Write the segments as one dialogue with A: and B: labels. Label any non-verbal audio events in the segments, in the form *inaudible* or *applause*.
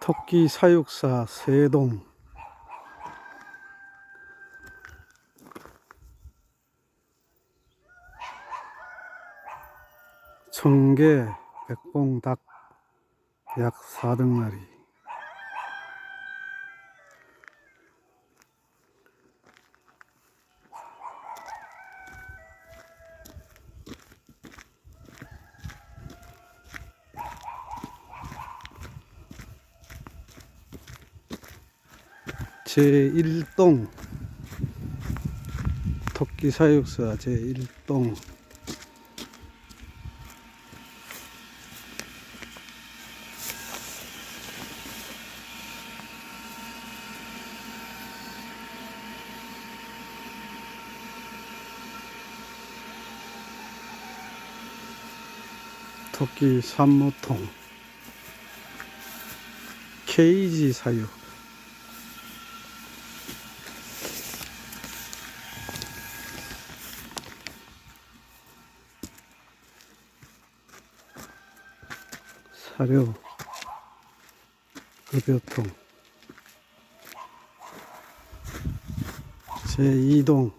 A: 토끼 사육사 세동. 청개 백봉닭 약 4등마리 제1동 토끼 사육사 제1동. 토끼 산모통 케이지 사육 사료 급여통 제2동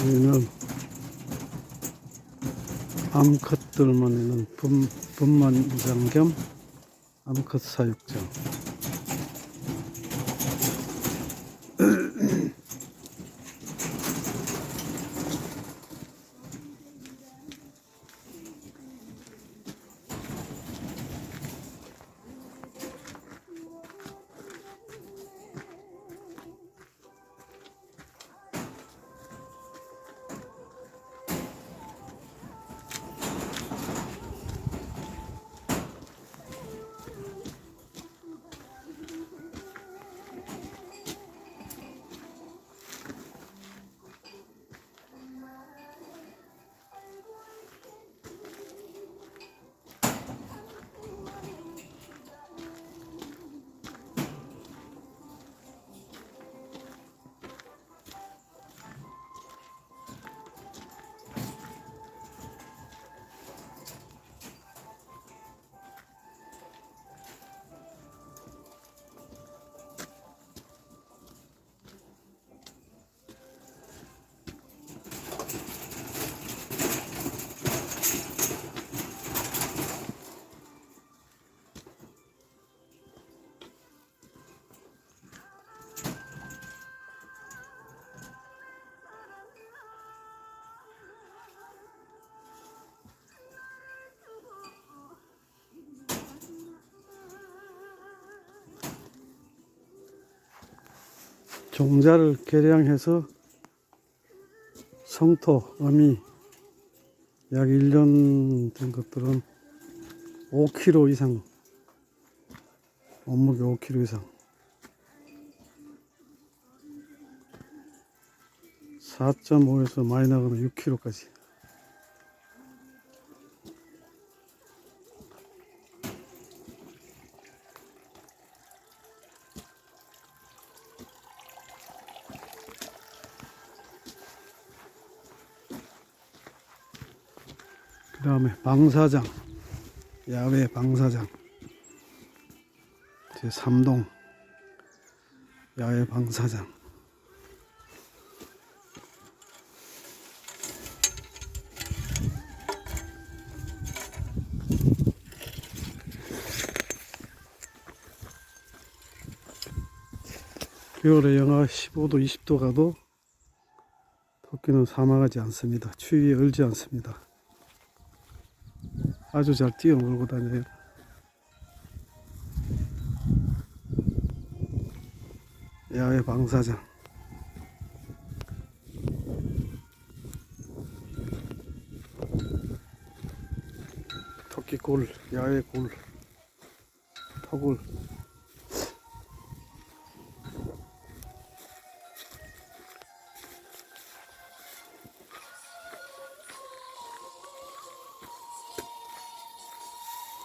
A: 여기는 암컷들만 있는 분, 분만장 겸 암컷 사육장 종자를 개량해서 성토, 어미 약 1년 된 것들은 5kg 이상 몸무게 5kg 이상. 4.5에서 많이 나가면 6kg까지 그 다음에 방사장 야외 방사장 제 3동 야외 방사장. 겨울에 영하 15도 20도 가도 토끼는 사망하지 않습니다. 추위에 얼지 않습니다. 아주 잘 뛰어 놀고 다녀요. 야외 방사장. 토끼 골, 야외 골, 터골.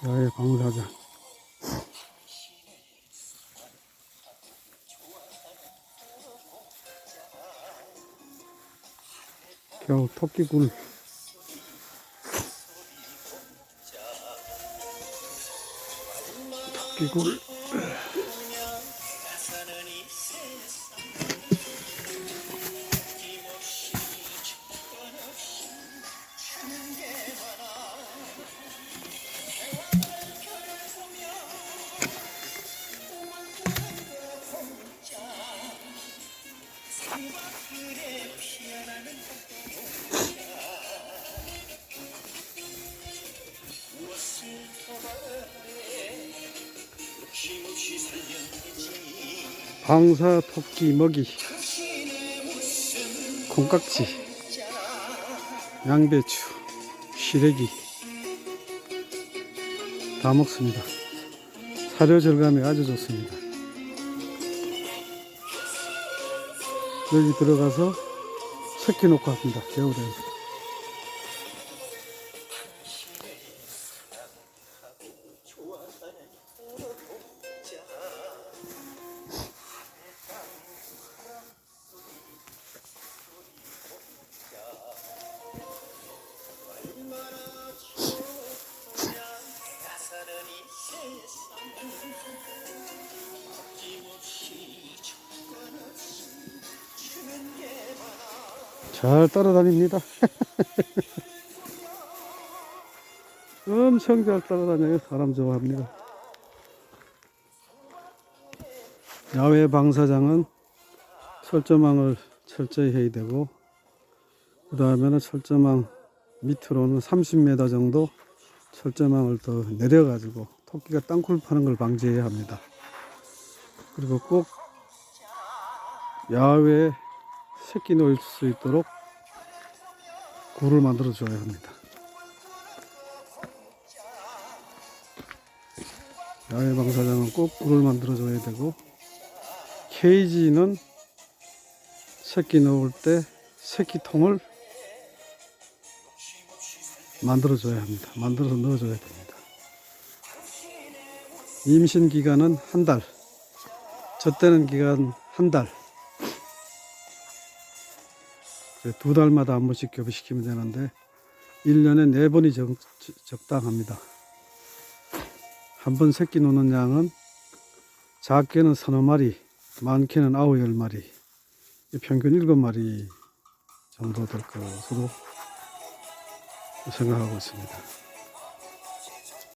A: 야외 방사장. 겨우 토끼굴. 토끼굴. 방사 토끼 먹이. 콩깍지. 양배추. 시래기. 다 먹습니다. 사료 절감이 아주 좋습니다. 여기 들어가서 새끼 놓고 합니다. 겨울에. 잘 따라다닙니다. *laughs* 엄청 잘 따라다녀요. 사람 좋아합니다. 야외 방사장은 철조망을 철저히 해야 되고, 그 다음에는 철조망 밑으로는 30m 정도 철조망을 더 내려가지고 토끼가 땅굴 파는 걸 방지해야 합니다. 그리고 꼭 야외에 새끼 놓을 수 있도록 굴을 만들어 줘야 합니다. 야외 방사장은 꼭 굴을 만들어 줘야 되고 케이지는 새끼 넣을 때 새끼 통을 만들어 줘야 합니다. 만들어서 넣어 줘야 됩니다. 임신 기간은 한 달. 젖대는 기간 한 달. 두 달마다 한 번씩 교배시키면 되는데 1년에 네번이 적, 적당합니다. 한 번 새끼 놓는 양은 작게는 서너 마리, 많게는 아홉 열 마리, 평균 일곱 마리 정도 될 것으로 생각하고 있습니다.